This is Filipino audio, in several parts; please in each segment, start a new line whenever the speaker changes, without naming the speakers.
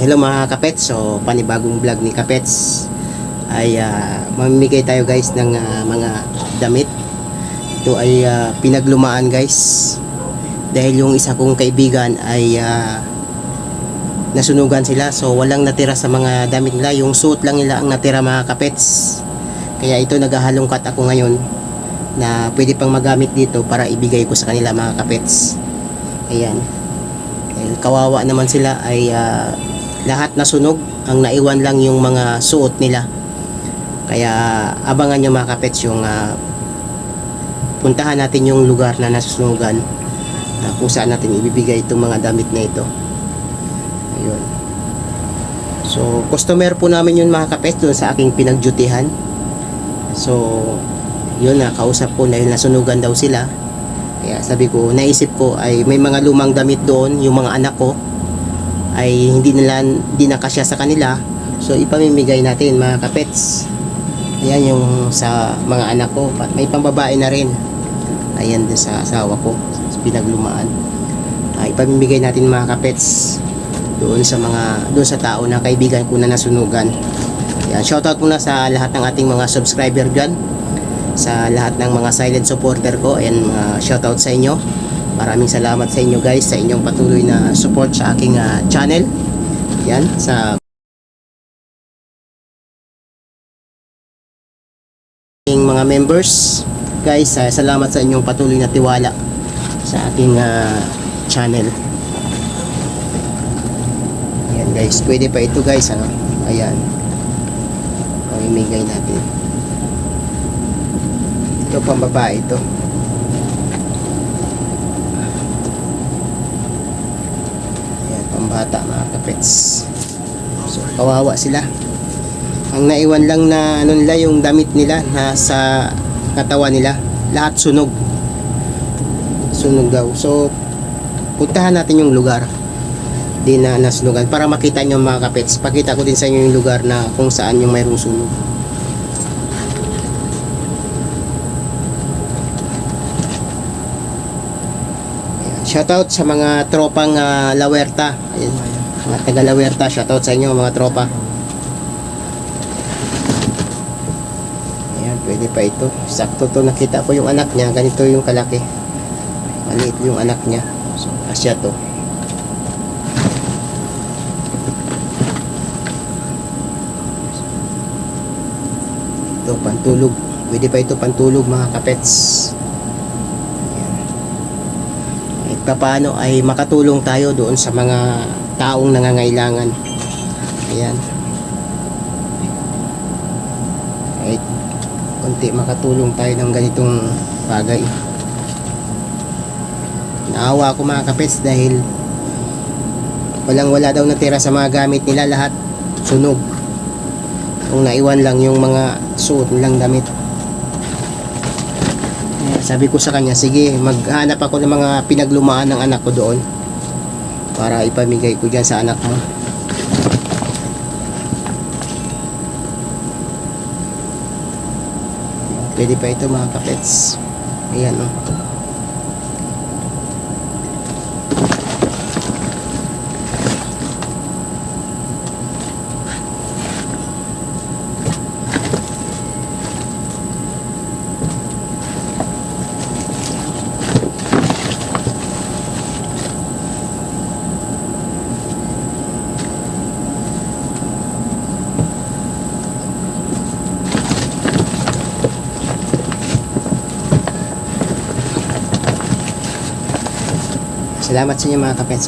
Hello mga kapets, so panibagong vlog ni kapets ay ah, mamimigay tayo guys ng ah, mga damit. Ito ay ah, pinaglumaan guys. Dahil yung isa kong kaibigan ay ah, nasunugan sila. So walang natira sa mga damit nila. Yung suit lang nila ang natira mga kapets. Kaya ito naghahalongkat ako ngayon na pwede pang magamit dito para ibigay ko sa kanila mga kapets. Ayan. Dahil kawawa naman sila ay ah, lahat nasunog ang naiwan lang yung mga suot nila. Kaya abangan nyo mga kapets yung ah, puntahan natin yung lugar na nasusunugan na kung saan natin ibibigay itong mga damit na ito. Ayun. So customer po namin yun mga kapets doon sa aking pinagjutihan so yun na kausap ko dahil nasunugan daw sila. Kaya sabi ko naisip ko ay may mga lumang damit doon yung mga anak ko ay hindi nila hindi na kasya sa kanila. So ipamimigay natin mga kapets. Ayan yung sa mga anak ko. May pambabae na rin. Ayan din sa asawa ko sa pinaglumaan. Ay ipamimigay natin mga kapets doon sa mga doon sa tao na kaibigan ko na nasunugan. Ayan shoutout muna sa lahat ng ating mga subscriber dyan. Sa lahat ng mga silent supporter ko. Ayan mga shoutout sa inyo maraming salamat sa inyo guys sa inyong patuloy na support sa aking ah, channel. Yan sa aking mga members. Guys ah, salamat sa inyong patuloy na tiwala sa aking ah, channel. Ayan guys pwede pa ito guys ano? Ayan. Pamimigay natin. Ito pang babae ito Ayan, kapets. So, kawawa sila. Ang naiwan lang na ano nila, yung damit nila nasa katawan nila. Lahat sunog. Sunog daw. So, puntahan natin yung lugar di na nasunugan para makita nyo mga kapets. Pakita ko din sa inyo yung lugar na kung saan yung mayroong sunog. Ayan. Shoutout sa mga tropang ah, Lawerta. Ayan, mga taga Lawerta, shoutout sa inyo mga tropa. Ayan, pwede pa ito. Sakto to nakita ko yung anak niya, ganito yung kalaki. Maliit yung anak niya. So, kasya to. Ito, pantulog. Pwede pa ito pantulog mga kapets. kahit paano ay makatulong tayo doon sa mga taong nangangailangan. Ayan. Kahit konti makatulong tayo ng ganitong bagay. Naawa ako mga kapets dahil walang wala daw natira sa mga gamit nila lahat sunog. Kung naiwan lang yung mga suot nilang damit. Sabi ko sa kanya, sige, maghanap ako ng mga pinaglumaan ng anak ko doon para ipamigay ko dyan sa anak mo. Pwede pa ito mga kapets. Ayan oh. o. Salamat sa inyo mga kapets.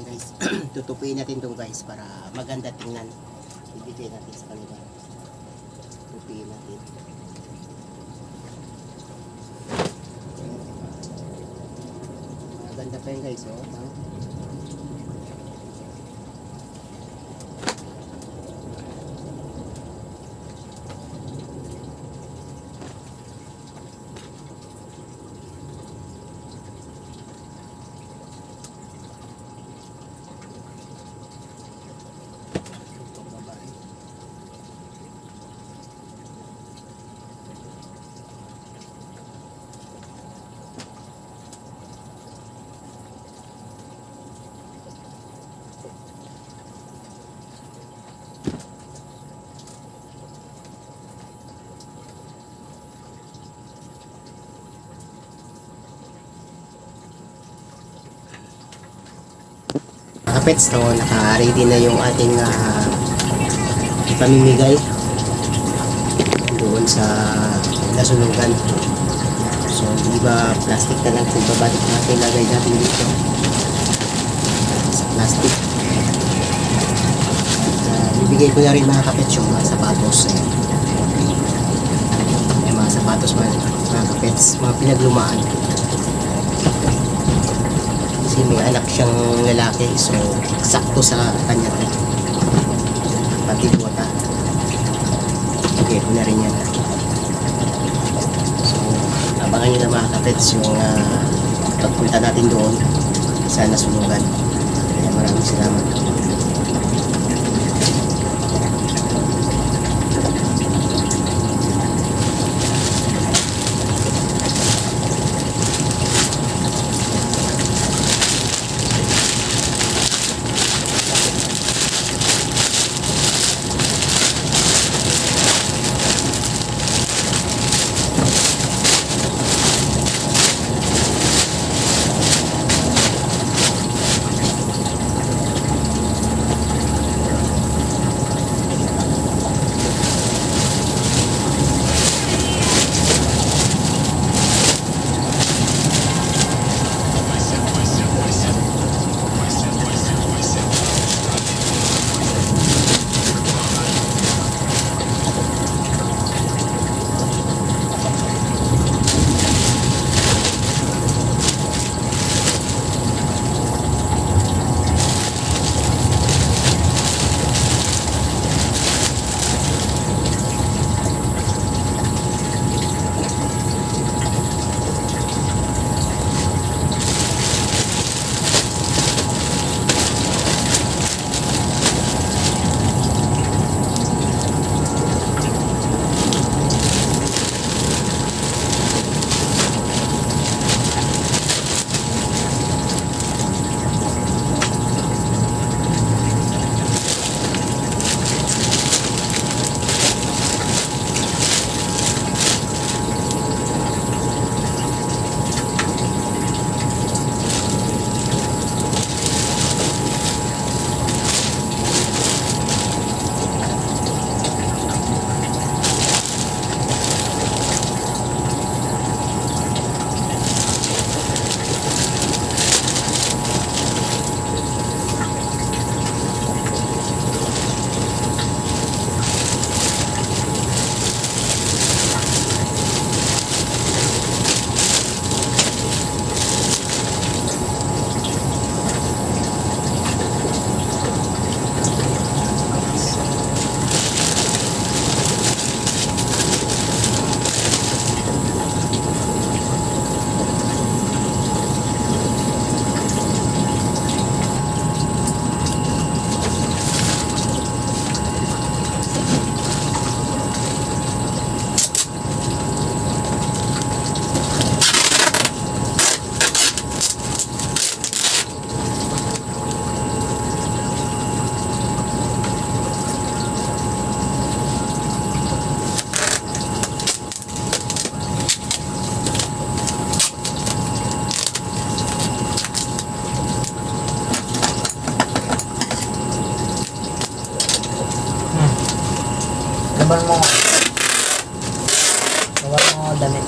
Ah. guys. Tutupiin natin tong guys para maganda tingnan. Ibigay natin sa kanila. Tutupiin natin. Maganda pa yun guys. Oh. Ah. Itong babae. Mga pets, no, naka-ready na yung ating ah, ipamimigay doon sa nasunugan. So, di ba plastic na lang kung babalik natin lagay natin dito sa plastic. At ah, bibigay ko na rin mga kapets yung mga sapatos. Eh. Yung mga sapatos mga, mga kapets, mga pinaglumaan. Kasi may anak siyang lalaki, so sakto sa kanya rin. Pati buwata. Okay, ko na rin yan. So, abangan nyo na mga kapets yung ah, pagpunta natin doon sa nasunugan. Kaya maraming salamat.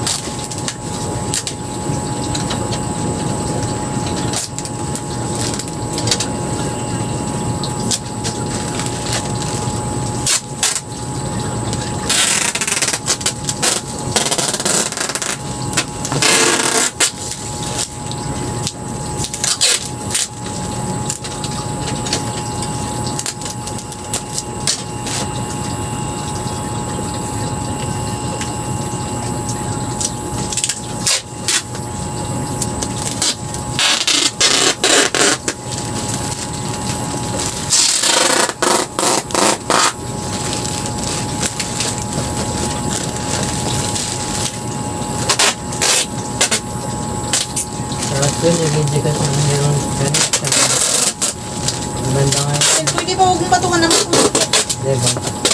Laban mo. Laban mo damit. Yun, meron ganit sa Ang ganda nga yun.
Pwede ba huwag mong patungan naman?
Diba?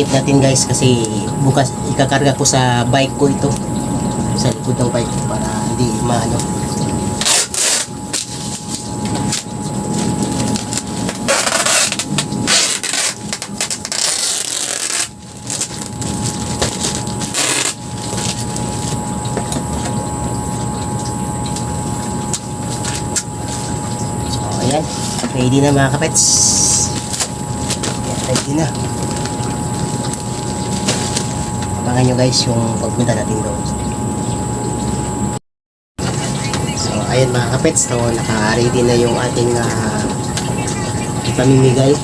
Itip natin guys kasi bukas ikakarga ko sa bike ko ito. Sa likod ng bike ko para hindi maano. So ayan. Ready na mga kapets. Ayan, ready na Abangan nyo guys yung pagpunta natin doon. So, ayun mga kapets, so naka-ready na yung ating uh, ipamimigay